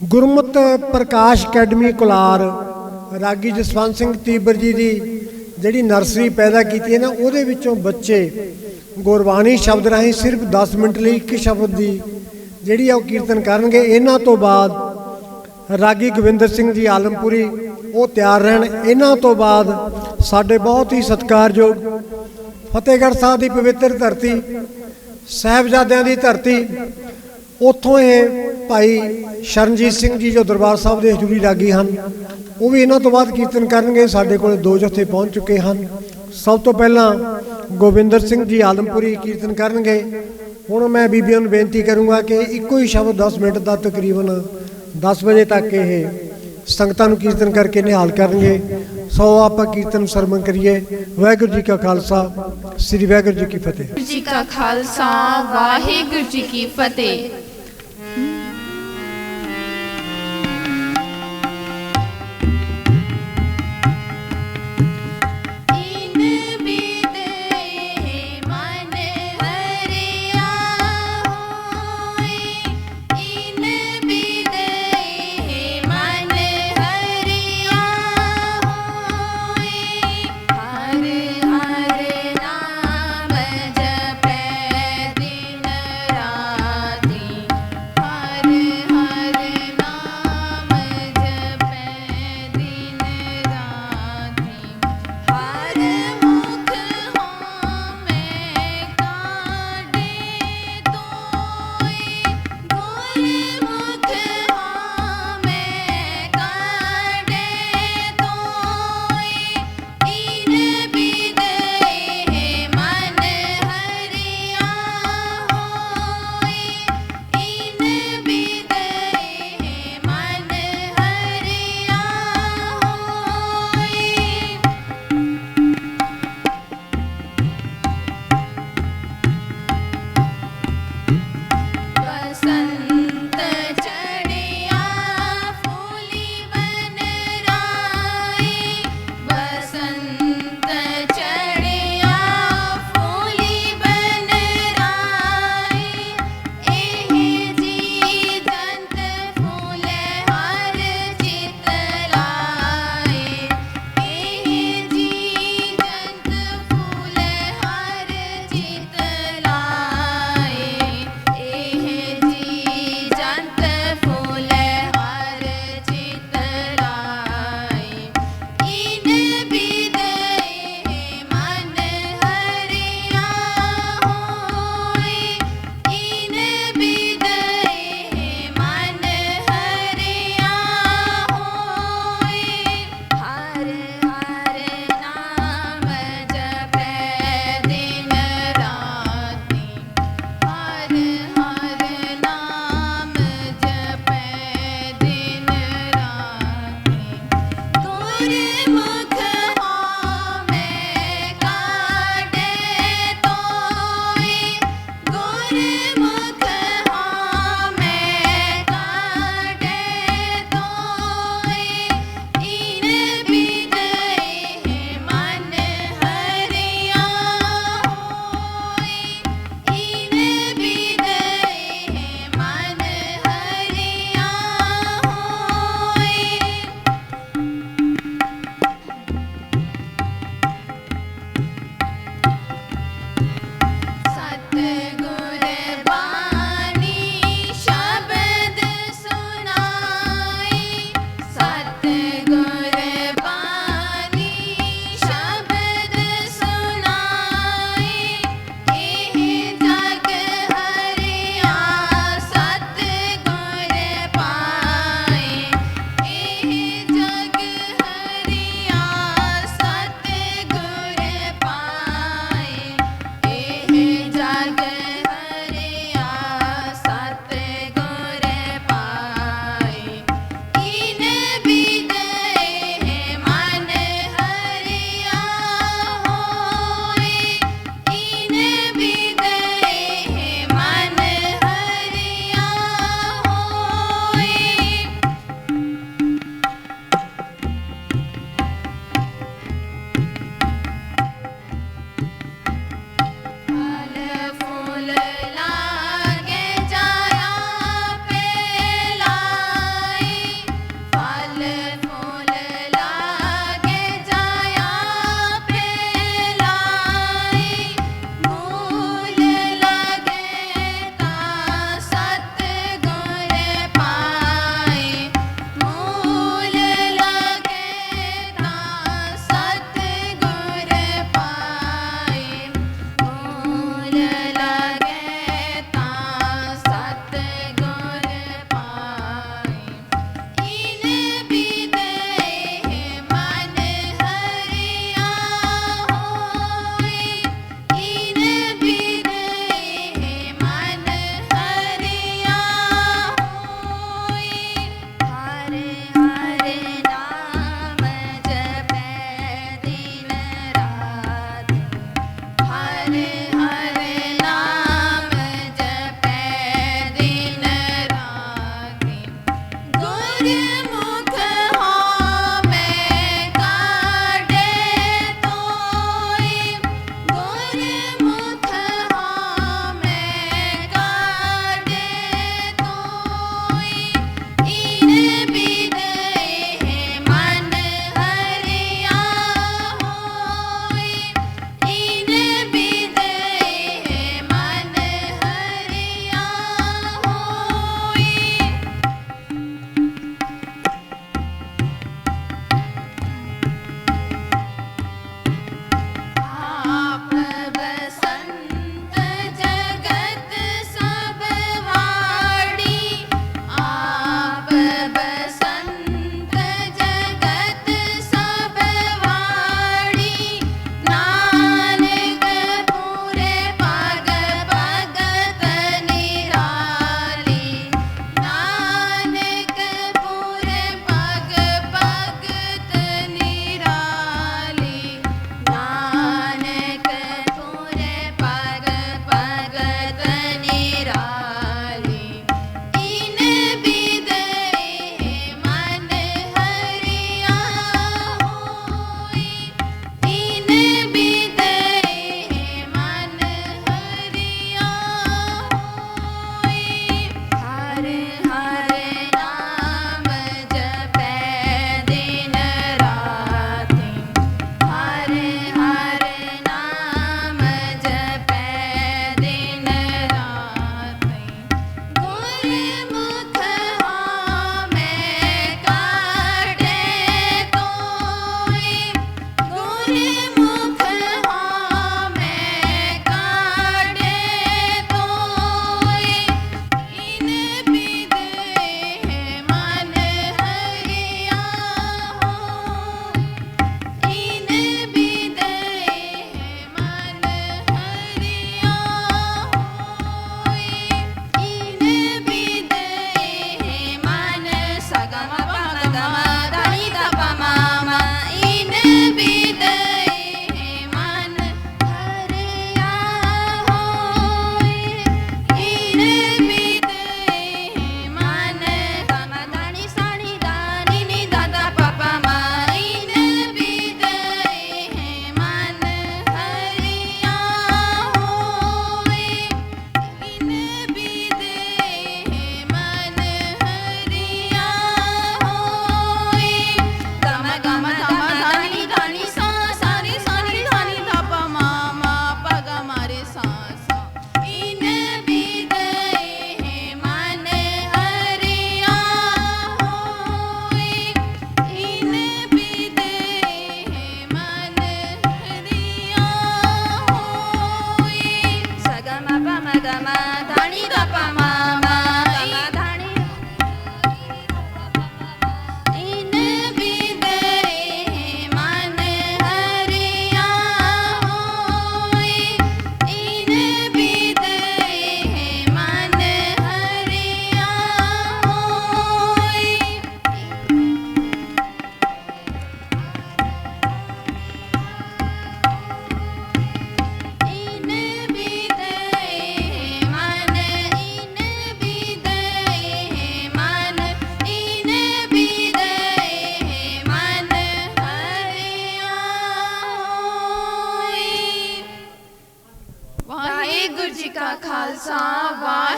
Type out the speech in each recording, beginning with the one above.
ਗੁਰਮਤ ਪ੍ਰਕਾਸ਼ academy Kular ਰਾਗੀ ਜਸਵੰਤ ਸਿੰਘ ਤੀਬਰ ਜੀ ਦੀ ਜਿਹੜੀ ਨਰਸਰੀ ਪੈਦਾ ਕੀਤੀ ਹੈ ਨਾ, ਉਹਦੇ ਵਿੱਚੋਂ ਬੱਚੇ ਗੁਰਬਾਣੀ ਸ਼ਬਦ ਰਾਹੀਂ ਸਿਰਫ 10 ਮਿੰਟ ਲਈ ਇੱਕ ਸ਼ਬਦ ਦੀ ਜਿਹੜੀ ਆ ਉਹ ਕੀਰਤਨ ਕਰਨਗੇ। ਇਹਨਾਂ ਤੋਂ ਬਾਅਦ ਰਾਗੀ ਗੋਬਿੰਦਰ ਸਿੰਘ ਜੀ ਆਲਮਪੁਰੀ, ਉਹ ਤਿਆਰ ਰਹਿਣ। ਇਹਨਾਂ ਤੋਂ ਬਾਅਦ ਸਾਡੇ ਬਹੁਤ ਹੀ ਸਤਿਕਾਰਯੋਗ ਫਤਿਹਗੜ੍ਹ ਸਾਹਿਬ ਦੀ ਪਵਿੱਤਰ ਧਰਤੀ, ਸਾਹਿਬਜ਼ਾਦਿਆਂ ਦੀ ਧਰਤੀ, ਉੱਥੋਂ ਇਹ ਭਾਈ ਸ਼ਰਨਜੀਤ ਸਿੰਘ ਜੀ ਜੋ ਦਰਬਾਰ ਸਾਹਿਬ ਦੇ ਹਜ਼ੂਰੀ ਰਾਗੀ ਹਨ, ਉਹ ਵੀ ਇਹਨਾਂ ਤੋਂ ਬਾਅਦ ਕੀਰਤਨ ਕਰਨਗੇ, ਸਾਡੇ ਕੋਲ ਦੋ ਜਥੇ ਪਹੁੰਚ ਚੁੱਕੇ ਹਨ। ਸਭ ਤੋਂ ਪਹਿਲਾਂ ਗੋਬਿੰਦਰ ਸਿੰਘ ਜੀ ਆਲਮਪੁਰੀ ਕੀਰਤਨ ਕਰਨਗੇ। ਹੁਣ ਮੈਂ ਬੀਬੀਆਂ ਨੂੰ ਬੇਨਤੀ ਕਰੂੰਗਾ ਕਿ ਇੱਕੋ ਹੀ ਸ਼ਬਦ 10 ਮਿੰਟ ਦਾ ਤਕਰੀਬਨ 10 ਵਜੇ ਤੱਕ ਇਹ ਸੰਗਤਾਂ ਨੂੰ ਕੀਰਤਨ ਕਰਕੇ ਨਿਹਾਲ ਕਰਨਗੇ। ਸੋ ਆਪਾਂ ਕੀਰਤਨ ਸਰਮਨ ਕਰੀਏ। ਵਾਹਿਗੁਰੂ ਜੀ ਕਾ ਖਾਲਸਾ, ਸ੍ਰੀ ਵਾਹਿਗੁਰੂ ਜੀ ਕੀ ਫਤਿਹ। ਜੀ ਕਾ ਖਾਲਸਾ, ਵਾਹਿਗੁਰੂ ਜੀ ਕੀ ਫਤਿਹ।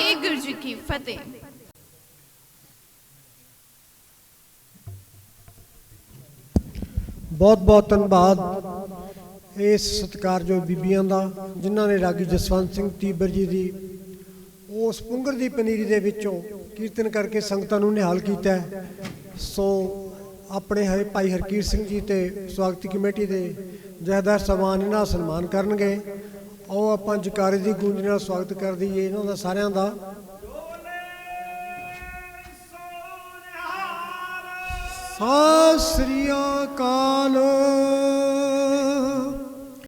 ਵਾਹਿਗੁਰੂ ਜੀ ਕੀ ਫਤਿਹ ਬਹੁਤ ਬਹੁਤ ਧੰਨਵਾਦ ਇਸ ਸਤਿਕਾਰਯੋਗ ਬੀਬੀਆਂ ਦਾ, ਜਿਨ੍ਹਾਂ ਨੇ ਰਾਗੀ ਜਸਵੰਤ ਸਿੰਘ ਤੀਬਰ ਜੀ ਦੀ, ਉਸ ਪੁੰਗਰ ਦੀ ਪਨੀਰੀ ਦੇ ਵਿੱਚੋਂ ਕੀਰਤਨ ਕਰਕੇ ਸੰਗਤਾਂ ਨੂੰ ਨਿਹਾਲ ਕੀਤਾ ਸੋ ਆਪਣੇ ਹੈ ਭਾਈ ਹਰਕੀਰ ਸਿੰਘ ਜੀ ਤੇ ਸਵਾਗਤੀ ਕਮੇਟੀ ਦੇ ਜਹਦਾਰ ਸਮਾਨ ਇਹਨਾਂ ਦਾ ਸਨਮਾਨ ਕਰਨਗੇ। ਆਓ ਆਪਾਂ ਜਕਾਰੇ ਦੀ ਗੂੰਜ ਨਾਲ ਸਵਾਗਤ ਕਰ ਦਈਏ ਇਹਨਾਂ ਦਾ ਸਾਰਿਆਂ ਦਾ। ਸਤਿ ਸ੍ਰੀ ਅਕਾਲ।